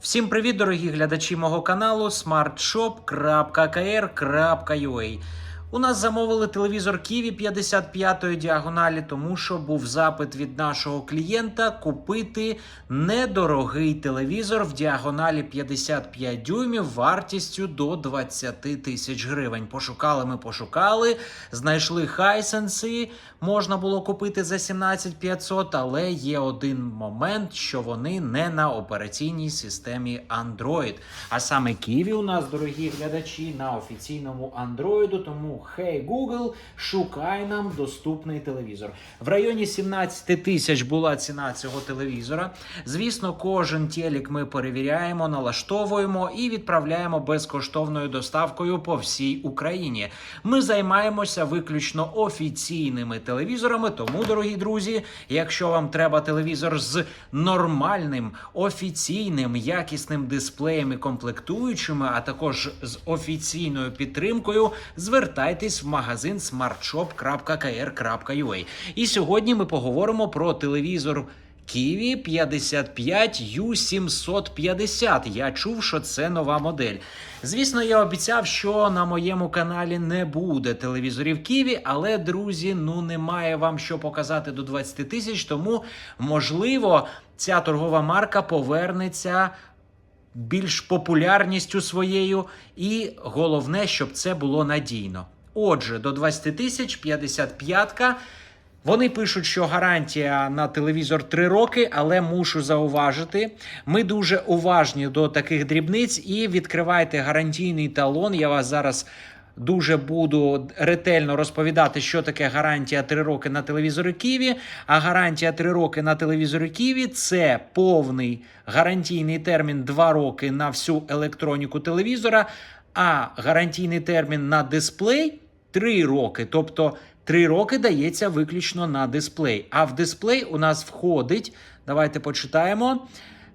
Всім привіт, дорогі глядачі мого каналу smartshop.kr.ua У нас замовили телевізор Kiwi 55-ї діагоналі, тому що був запит від нашого клієнта купити недорогий телевізор в діагоналі 55 дюймів вартістю до 20 тисяч гривень. Пошукали ми, пошукали, знайшли хайсенси, можна було купити за 17 500, але є один момент, що вони не на операційній системі Android. А саме Kiwi у нас, дорогі глядачі, на офіційному Android, тому Hey Google, шукай нам доступний телевізор. В районі 17 тисяч була ціна цього телевізора. Звісно, кожен телек ми перевіряємо, налаштовуємо і відправляємо безкоштовною доставкою по всій Україні. Ми займаємося виключно офіційними телевізорами. Тому, дорогі друзі, якщо вам треба телевізор з нормальним, офіційним, якісним дисплеєм і комплектуючими, а також з офіційною підтримкою, звертайтесь в магазин smartshop.kr.ua. І сьогодні ми поговоримо про телевізор. Kiwi 55 U750. Я чув, що це нова модель. Звісно, я обіцяв, що на моєму каналі не буде телевізорів Kiwi, але друзі, ну немає вам що показати до 20 тисяч, тому можливо ця торгова марка повернеться більш популярністю своєю, і головне, щоб це було надійно. Отже, до 20 тисяч 55-ка. Вони пишуть, що гарантія на телевізор 3 роки, але мушу зауважити, ми дуже уважні до таких дрібниць і відкривайте гарантійний талон. Я вас зараз дуже буду ретельно розповідати, що таке гарантія 3 роки на телевізори Києві. А гарантія 3 роки на телевізори Києві це повний гарантійний термін 2 роки на всю електроніку телевізора, а гарантійний термін на дисплей 3 роки. Тобто 3 роки дається виключно на дисплей. А в дисплей у нас входить, давайте почитаємо.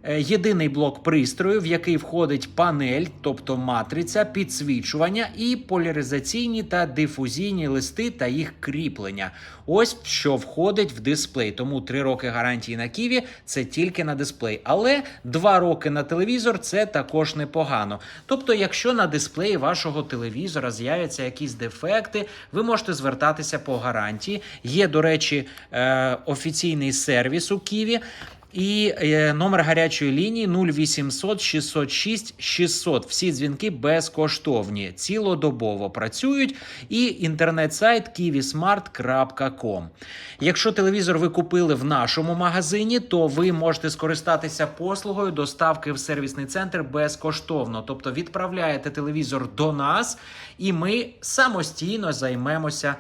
Е, Єдиний блок пристрою, в який входить панель, тобто матриця, підсвічування і поляризаційні та дифузійні листи та їх кріплення. Ось що входить в дисплей. Тому 3 роки гарантії на Ківі це тільки на дисплей. Але 2 роки на телевізор це також непогано. Тобто, якщо на дисплеї вашого телевізора з'являться якісь дефекти, ви можете звертатися по гарантії. Є, до речі, е, офіційний сервіс у Ківі. І е, номер гарячої лінії 0800 606 600. Всі дзвінки безкоштовні, цілодобово працюють. І інтернет-сайт kiwismart.com. Якщо телевізор ви купили в нашому магазині, то ви можете скористатися послугою доставки в сервісний центр безкоштовно. Тобто відправляєте телевізор до нас, і ми самостійно займемося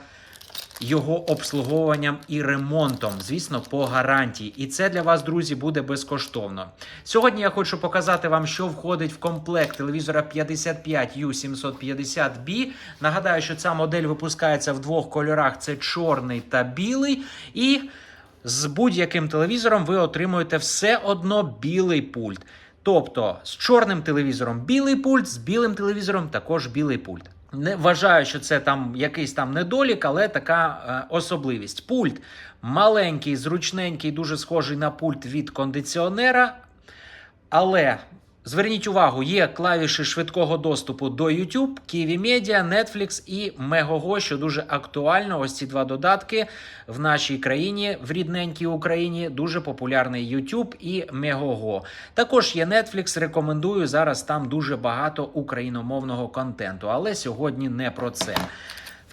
його обслуговуванням і ремонтом, звісно, по гарантії. І це для вас, друзі, буде безкоштовно. Сьогодні я хочу показати вам, що входить в комплект телевізора 55U750B. Нагадаю, що ця модель випускається в двох кольорах: це чорний та білий. І з будь-яким телевізором ви отримуєте все одно білий пульт. Тобто з чорним телевізором білий пульт, з білим телевізором також білий пульт. Не вважаю, що це там якийсь там недолік, але така е, особливість. Пульт маленький, зручненький, дуже схожий на пульт від кондиціонера. Але зверніть увагу, є клавіші швидкого доступу до YouTube, Kiwi Media, Netflix і Megogo, що дуже актуально. Ось ці два додатки в нашій країні, в рідненькій Україні, дуже популярний YouTube і Megogo. Також є Netflix, рекомендую зараз. Там дуже багато україномовного контенту. Але сьогодні не про це.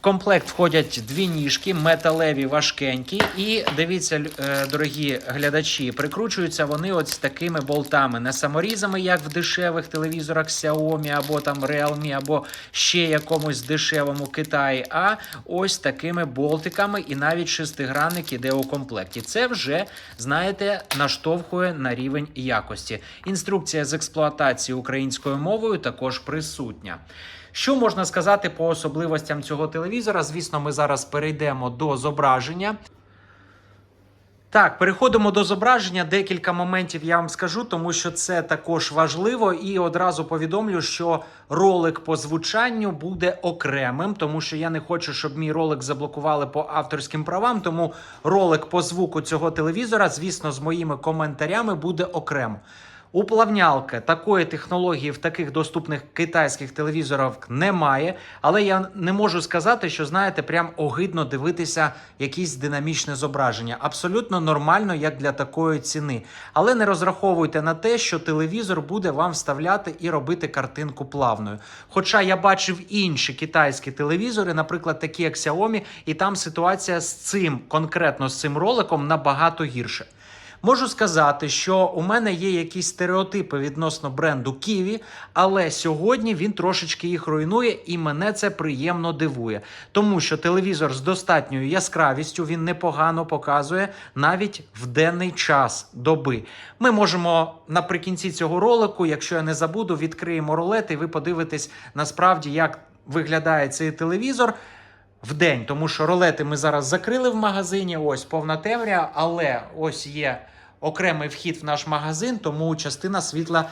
Комплект входять дві ніжки, металеві важкенькі. І дивіться, е, дорогі глядачі, прикручуються вони ось такими болтами, не саморізами, як в дешевих телевізорах Xiaomi або там Realme, або ще якомусь дешевому Китаї, а ось такими болтиками, і навіть шестигранник іде у комплекті. Це вже, знаєте, наштовхує на рівень якості. Інструкція з експлуатації українською мовою також присутня. Що можна сказати по особливостям цього телевізора? Звісно, ми зараз перейдемо до зображення. Так, переходимо до зображення. Декілька моментів я вам скажу, тому що це також важливо. І одразу повідомлю, що ролик по звучанню буде окремим, тому що я не хочу, щоб мій ролик заблокували по авторським правам. Тому ролик по звуку цього телевізора, звісно, з моїми коментарями буде окремо. Уплавнялка такої технології в таких доступних китайських телевізорах немає, але я не можу сказати, що знаєте, прям огидно дивитися якісь динамічне зображення. Абсолютно нормально, як для такої ціни. Але не розраховуйте на те, що телевізор буде вам вставляти і робити картинку плавною. Хоча я бачив інші китайські телевізори, наприклад, такі як Xiaomi, і там ситуація з цим конкретно з цим роликом набагато гірше. Можу сказати, що у мене є якісь стереотипи відносно бренду Kiwi, але сьогодні він трошечки їх руйнує, і мене це приємно дивує. Тому що телевізор з достатньою яскравістю він непогано показує навіть в денний час доби. Ми можемо наприкінці цього ролику, якщо я не забуду, відкриємо рулет, і ви подивитесь насправді, як виглядає цей телевізор в день, тому що ролети ми зараз закрили в магазині. Ось повна темря, але ось є окремий вхід в наш магазин, тому частина світла.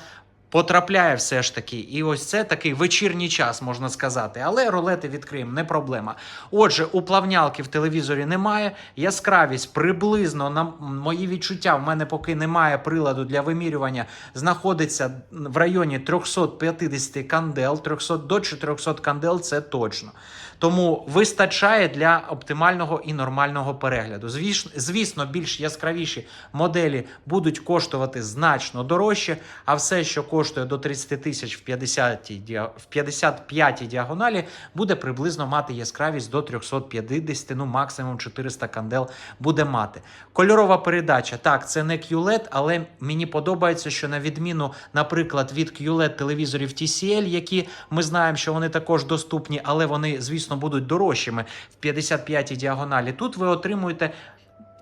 Потрапляє все ж таки, і ось це такий вечірній час, можна сказати. Але ролети відкриємо, не проблема. Отже, уплавнялки в телевізорі немає. Яскравість приблизно на мої відчуття. В мене поки немає приладу для вимірювання. Знаходиться в районі 350 кандел, 300 до 400 кандел це точно. Тому вистачає для оптимального і нормального перегляду. Звісно, більш яскравіші моделі будуть коштувати значно дорожче, а все, що коштує до 30 тисяч в 50 в 55 діагоналі, буде приблизно мати яскравість до 350, ну максимум 400 кандел буде мати. Кольорова передача. Так, це не QLED, але мені подобається, що на відміну, наприклад, від QLED телевізорів TCL, які ми знаємо, що вони також доступні, але вони, звісно, будуть дорожчими в 55-й діагоналі. Тут ви отримуєте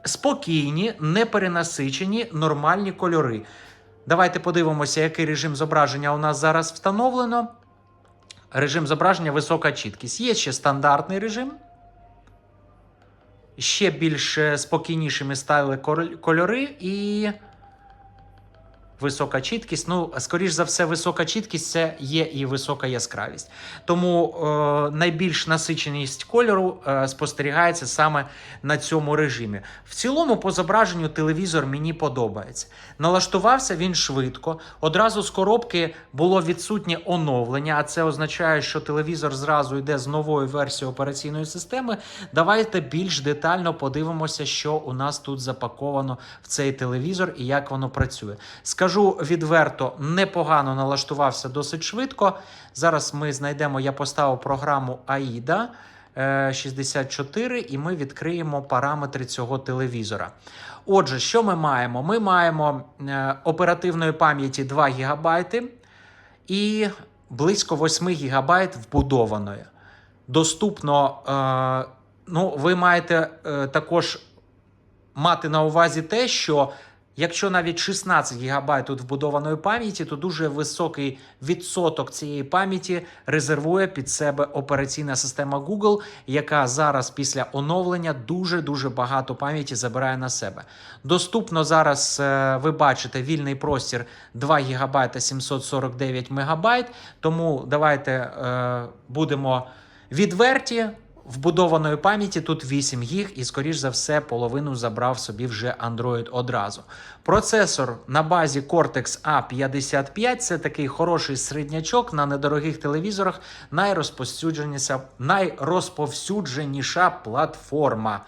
спокійні, неперенасичені, нормальні кольори. Давайте подивимося, який режим зображення у нас зараз встановлено. Режим зображення висока чіткість. Є ще стандартний режим. Ще більш е, спокійнішими стали кольори і висока чіткість. Ну, скоріш за все, висока чіткість це є і висока яскравість. Тому е, найбільш насиченість кольору е, спостерігається саме на цьому режимі. В цілому, по зображенню телевізор мені подобається. Налаштувався він швидко. Одразу з коробки було відсутнє оновлення, а це означає, що телевізор зразу йде з новою версією операційної системи. Давайте більш детально подивимося, що у нас тут запаковано в цей телевізор і як воно працює. Скажу відверто, непогано налаштувався досить швидко. Зараз ми знайдемо, я поставив програму AIDA. е, 64, і ми відкриємо параметри цього телевізора. Отже, що ми маємо? Ми маємо е, оперативної пам'яті 2 ГБ і близько 8 ГБ вбудованої. Доступно, е, ну, ви маєте е, також мати на увазі те, що якщо навіть 16 ГБ тут вбудованої пам'яті, то дуже високий відсоток цієї пам'яті резервує під себе операційна система Google, яка зараз після оновлення дуже дуже багато пам'яті забирає на себе. Доступно зараз е, ви бачите вільний простір 2 ГБ 749 МБ, тому давайте е, будемо відверті. Вбудованої пам'яті тут 8 гіг, і, скоріш за все, половину забрав собі вже Android одразу. Процесор на базі Cortex A55 це такий хороший середнячок на недорогих телевізорах, найрозповсюдженіша, найрозповсюдженіша платформа.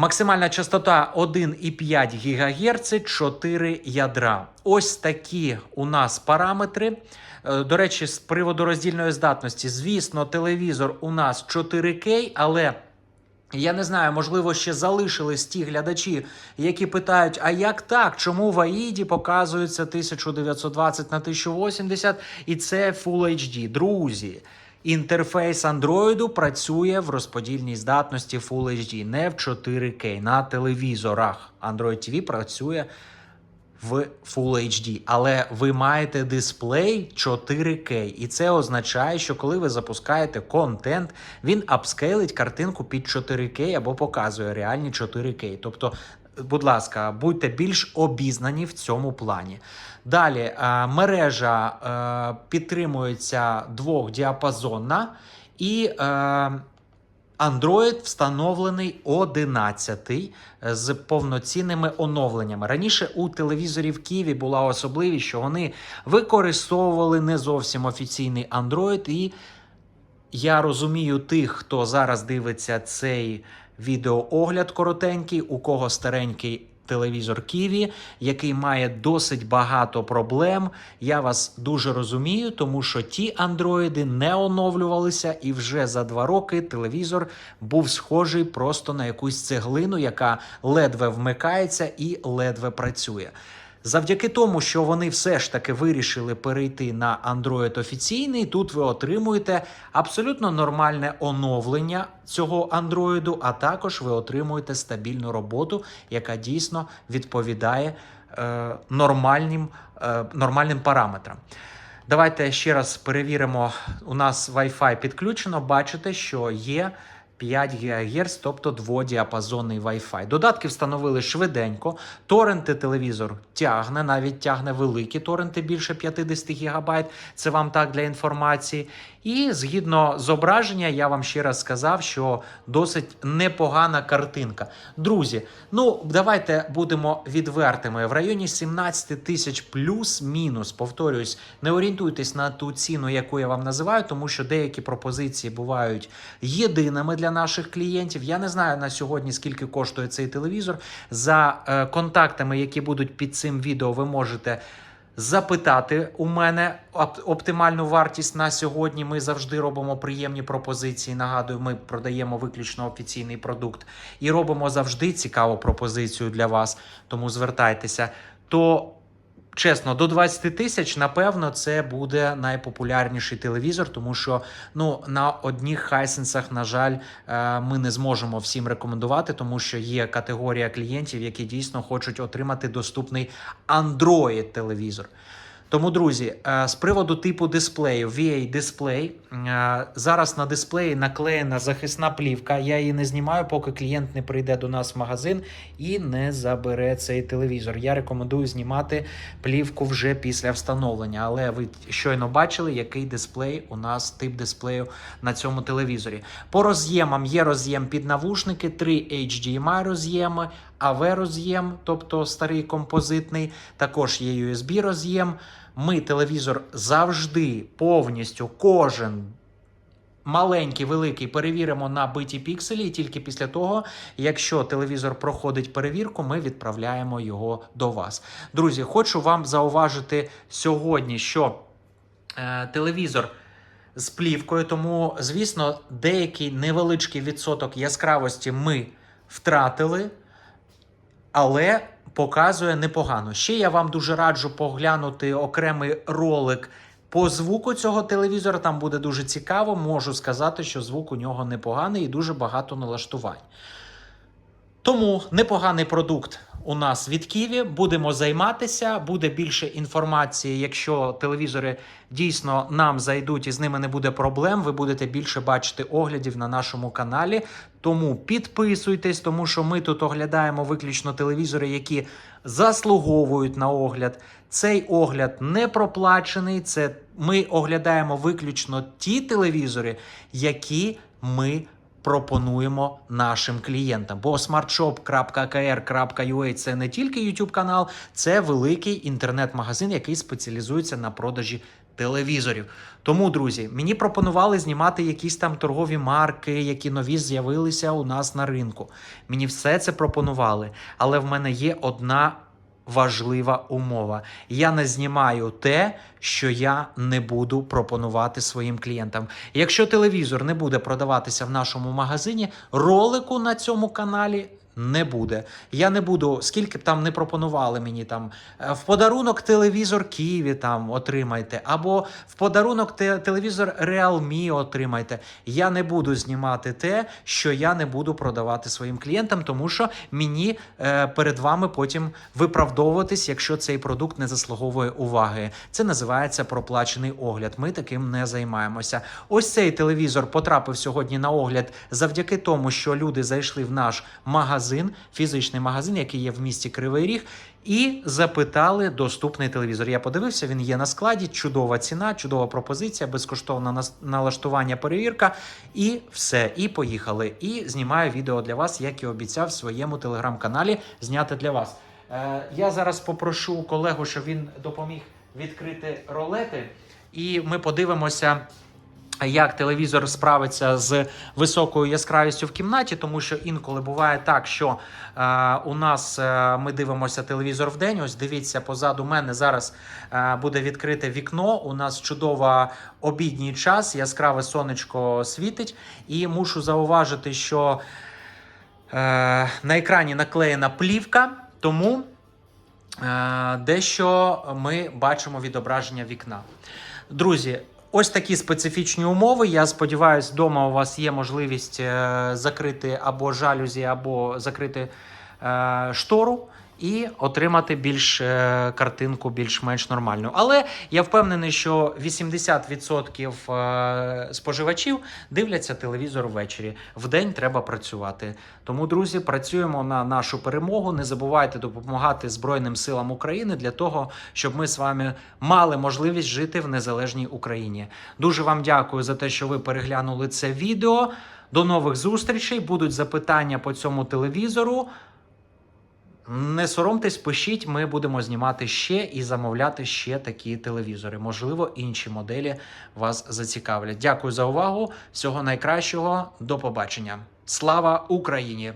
Максимальна частота 1,5 ГГц, 4 ядра. Ось такі у нас параметри. Е, До речі, з приводу роздільної здатності, звісно, телевізор у нас 4К, але. Я не знаю, можливо, ще залишились ті глядачі, які питають: а як так? Чому в Аїді показується 1920 на 1080 і це Full HD? Друзі, інтерфейс Android працює в розподільній здатності Full HD, не в 4К на телевізорах. Android TV працює в Full HD, але ви маєте дисплей 4К, і це означає, що коли ви запускаєте контент, він апскейлить картинку під 4К або показує реальні 4К. Тобто, будь ласка, будьте більш обізнані в цьому плані. Далі е, мережа е, підтримується двохдіапазонна і. Е, Android встановлений 11 з повноцінними оновленнями. Раніше у телевізорів в Києві була особливість, що вони використовували не зовсім офіційний Android. І я розумію тих, хто зараз дивиться цей відеоогляд коротенький, у кого старенький телевізор Ківі, який має досить багато проблем. Я вас дуже розумію, тому що ті андроїди не оновлювалися, і вже за два роки телевізор був схожий просто на якусь цеглину, яка ледве вмикається і ледве працює. Завдяки тому, що вони все ж таки вирішили перейти на Android офіційний, тут ви отримуєте абсолютно нормальне оновлення цього Android, а також ви отримуєте стабільну роботу, яка дійсно відповідає е, нормальним, е, нормальним параметрам. Давайте ще раз перевіримо. У нас Wi-Fi підключено. Бачите, що є 5 ГГц, тобто дводіапазонний Wi-Fi. Додатки встановили швиденько. Торренти телевізор тягне, навіть тягне великі торренти більше 50 ГБ. Це вам так для інформації. І згідно зображення, я вам ще раз сказав, що досить непогана картинка. Друзі, ну давайте будемо відвертими. В районі 17 тисяч плюс-мінус. Повторюсь, не орієнтуйтесь на ту ціну, яку я вам називаю, тому що деякі пропозиції бувають єдиними для наших клієнтів. Я не знаю на сьогодні, скільки коштує цей телевізор. За е, контактами, які будуть під цим відео, ви можете запитати у мене оптимальну вартість на сьогодні. Ми завжди робимо приємні пропозиції. Нагадую, ми продаємо виключно офіційний продукт і робимо завжди цікаву пропозицію для вас. Тому звертайтеся. То Чесно, до 20 тисяч, напевно, це буде найпопулярніший телевізор, тому що ну на одніх хайсенсах, на жаль, е, ми не зможемо всім рекомендувати, тому що є категорія клієнтів, які дійсно хочуть отримати доступний Android телевізор. Тому, друзі, е, з приводу типу дисплею, VA дисплей. е, Зараз на дисплеї наклеєна захисна плівка. Я її не знімаю, поки клієнт не прийде до нас в магазин і не забере цей телевізор. Я рекомендую знімати плівку вже після встановлення. Але ви щойно бачили, який дисплей у нас тип дисплею на цьому телевізорі. По роз'ємам є роз'єм під навушники, 3 HDMI роз'єми, AV роз'єм, тобто старий композитний, також є USB роз'єм. Ми телевізор завжди повністю кожен. Маленький, великий перевіримо на биті пікселі, і тільки після того, якщо телевізор проходить перевірку, ми відправляємо його до вас. Друзі, хочу вам зауважити сьогодні, що е, телевізор з плівкою, тому, звісно, деякий невеличкий відсоток яскравості ми втратили, але показує непогано. Ще я вам дуже раджу поглянути окремий ролик. По звуку цього телевізора там буде дуже цікаво. Можу сказати, що звук у нього непоганий і дуже багато налаштувань. Тому непоганий продукт у нас від Ківі. Будемо займатися. Буде більше інформації. Якщо телевізори дійсно нам зайдуть і з ними не буде проблем, ви будете більше бачити оглядів на нашому каналі. Тому підписуйтесь, тому що ми тут оглядаємо виключно телевізори, які заслуговують на огляд. Цей огляд не проплачений. Це ми оглядаємо виключно ті телевізори, які ми пропонуємо нашим клієнтам. Бо smartshop.kr.ua – це не тільки YouTube канал, це великий інтернет-магазин, який спеціалізується на продажі телевізорів. Тому, друзі, мені пропонували знімати якісь там торгові марки, які нові з'явилися у нас на ринку. Мені все це пропонували, але в мене є одна важлива умова. Я не знімаю те, що я не буду пропонувати своїм клієнтам. Якщо телевізор не буде продаватися в нашому магазині, ролику на цьому каналі. Не буде. Я не буду, скільки б там не пропонували мені там е, в подарунок телевізор Києві там отримайте, або в подарунок те- телевізор Realme отримайте. Я не буду знімати те, що я не буду продавати своїм клієнтам, тому що мені е, перед вами потім виправдовуватись, якщо цей продукт не заслуговує уваги. Це називається проплачений огляд. Ми таким не займаємося. Ось цей телевізор потрапив сьогодні на огляд завдяки тому, що люди зайшли в наш магазин магазин, фізичний магазин, який є в місті Кривий Ріг, і запитали доступний телевізор. Я подивився, він є на складі. Чудова ціна, чудова пропозиція, безкоштовне налаштування, перевірка. І все. І поїхали. І знімаю відео для вас, як і обіцяв в своєму телеграм-каналі зняти для вас. Е, я зараз попрошу колегу, щоб він допоміг відкрити ролети, і ми подивимося. Як телевізор справиться з високою яскравістю в кімнаті, тому що інколи буває так, що е, у нас е, ми дивимося телевізор в день. Ось дивіться, позаду мене зараз е, буде відкрите вікно. У нас чудова обідній час, яскраве сонечко світить, і мушу зауважити, що е, на екрані наклеєна плівка, тому е, дещо ми бачимо відображення вікна. Друзі, ось такі специфічні умови. Я сподіваюся, вдома у вас є можливість е, закрити або жалюзі, або закрити е, штору. І отримати більш е, картинку більш-менш нормальну. Але я впевнений, що 80% е, споживачів дивляться телевізор ввечері. Вдень треба працювати. Тому, друзі, працюємо на нашу перемогу. Не забувайте допомагати Збройним силам України для того, щоб ми з вами мали можливість жити в незалежній Україні. Дуже вам дякую за те, що ви переглянули це відео. До нових зустрічей. Будуть запитання по цьому телевізору. Не соромтесь, пишіть, ми будемо знімати ще і замовляти ще такі телевізори. Можливо, інші моделі вас зацікавлять. Дякую за увагу. Всього найкращого. До побачення. Слава Україні!